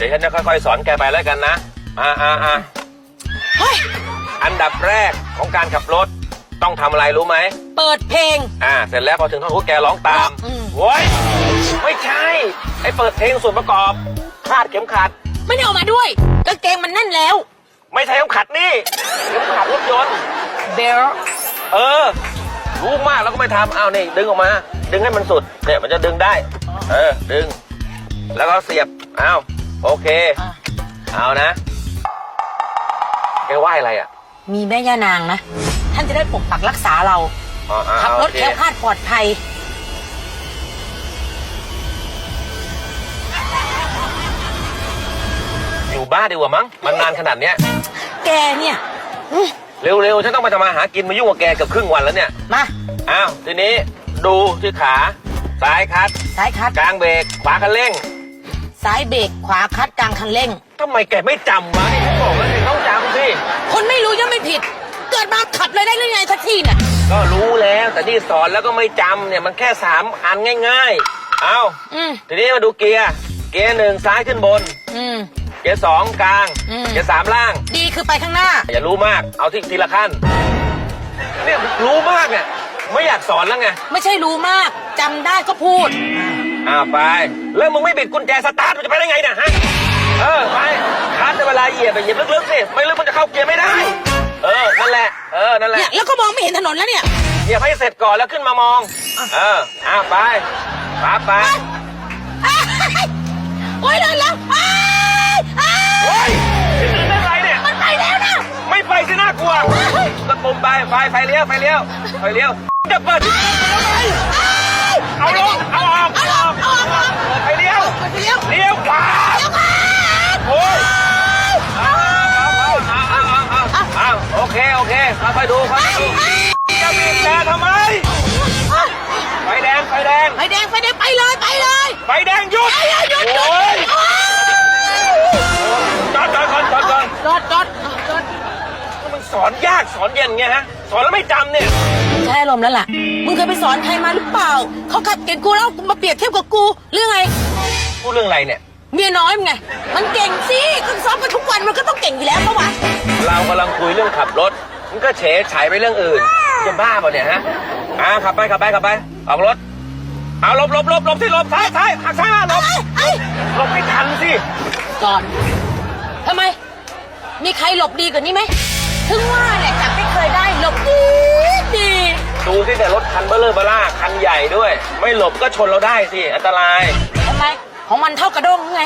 เดี๋ยวฉันจะค่อยๆ สอนแกไปแล้วกันนะอ่าอ่าอ่าเฮ้ย อันดับแรกของการขับรถต้องทำอะไรรู้ไหม เปิดเพลง อ่า เสร็จแล้วพอถึงท่อนฮุกแกร้องตามอืม โว้ยไม่ใช่ ไอ้เปิดเพลงส่วนประกอบคาดเข็มขัด ไม่ได้เอามาด้วยกางเกงมันแน่นแล้ว ไม่ใช่เข็มขัดนี่เข็มขัดรถยนต์ เบล เออ รู้มากแล้วก็ไม่ทำอ้าวนี่ดึงออกมา ดึงให้มันสุดเนี่ยมันจะดึงได้ เออ ดึง แล้วก็เสียบอ้าว โอเคเอานะ แกไหว้อะไรอะมีแม่ย่านางนะ ท่านจะได้ปกปักรักษาเรา อ๋ออ่าขับรถโอเคแคล้วคลาดปลอดภัย อยู่บ้านดีกว่ามั้ง มันนานขนาดเนี้ย แกเนี่ยอื้อเร็วๆ ฉันต้องไปทำมาหากินมายุ่งกับแกเกือบครึ่งวันแล้วเนี่ย มาอ้าว ทีนี้ดูที่ขา ซ้ายคัด ซ้ายคัดกลางเบรก ขวาคันเร่ง ซ้ายเบรกขวาคัดกลางคันเร่ง ทำไมแกไม่จำวะนี่ฉันบอกแล้วสิต้องจำสิ คนไม่รู้ย่อมไม่ผิด เกิดมาขับเลยได้หรือไงสักทีเนี่ยก็รู้แล้วแต่ที่สอนแล้วก็ไม่จำเนี่ยมันแค่สามอันง่าย ๆ เอาอืมทีนี้มาดูเกียร์ เกียร์หนึ่งซ้ายขึ้นบน อืม เกียร์สองกลาง อืม เกียร์สามล่าง ดีคือไปข้างหน้า อย่ารู้มาก เอาที่ทีละขั้น เนี่ยรู้มากเนี่ยไม่อยากสอนแล้วไง ไม่ใช่รู้มากจำได้ก็พูด อ่าไป แล้วมึงไม่บิดกุญแจสตาร์ทมันจะไปได้ไงเนี่ยฮะ เออไปคัดในเวลาเหยียบไปเหยียบลึกๆสิ ไม่ลึกมันจะเข้าเกียร์ไม่ได้ เออ นั่นแหละ เออ นั่นแหละเนี่ยแล้วก็มองไม่เห็นถนนแล้วเนี่ยเหยียบให้เสร็จก่อนแล้วขึ้นมามอง เอออ่าไปปั๊บไปโอ้ยเลยแล้วอ้ายอ้ายโอ้ยจะตื่นได้ไรเนี่ย มันไปแล้วนะไม่ไปสิน่ากลัวตะปุ่มไป ไฟ ไฟเลี้ยว ไฟเลี้ยว ไฟเลี้ยว จะเปิด เอาลงเอาออกเอาออกเอาออกไฟเลี้ยวไปเลี้ยวเลี้ยวขวาโอ้ยเอาเอาเอาเอาเอาเอาโอเคโอเคค่อยดูค่อยดูจะบีบแต่ทำไมไฟแดงไฟแดงไฟแดงไฟแดงไปเลยไปเลยไฟแดงหยุดหยุดหยุดหยุดโอ้ยจอดจอดก่อนจอดก่อนจอดจอดจอดมันสอนยากสอนเย็นไงฮะ สอนแล้วไม่จำเนี่ยใช้อารมณ์แล้วล่ะ มึงเคยไปสอนใครมาหรือเปล่า เขาขับเก่งกูแล้วมาเปรียบเทียบกับกูเรื่องไง พูดเรื่องอะไรเนี่ย เมียน้อยมึงไง มันเก่งสิก็ซ้อมกันทุกวันมันก็ต้องเก่งอยู่แล้วปะวะเรากำลังคุยเรื่องขับรถมันก็เฉยฉายไปเรื่องอื่นจะบ้าเปล่าเนี่ยฮะอ่าขับไปขับไปขับไปออกรถเอาหลบหลบหลบหลบที่หลบซ้ายซ้ายหักซ้ายมาหลบเอ้ยหลบไม่ทันสิจอดทำไม มีใครหลบดีกว่านี้ไหม ดูสิแต่รถคันเบลเลอร์เบล่าคันใหญ่ด้วย ไม่หลบก็ชนเราได้สิ อันตราย ทำไม ของมันเท่ากระด้งหรือไง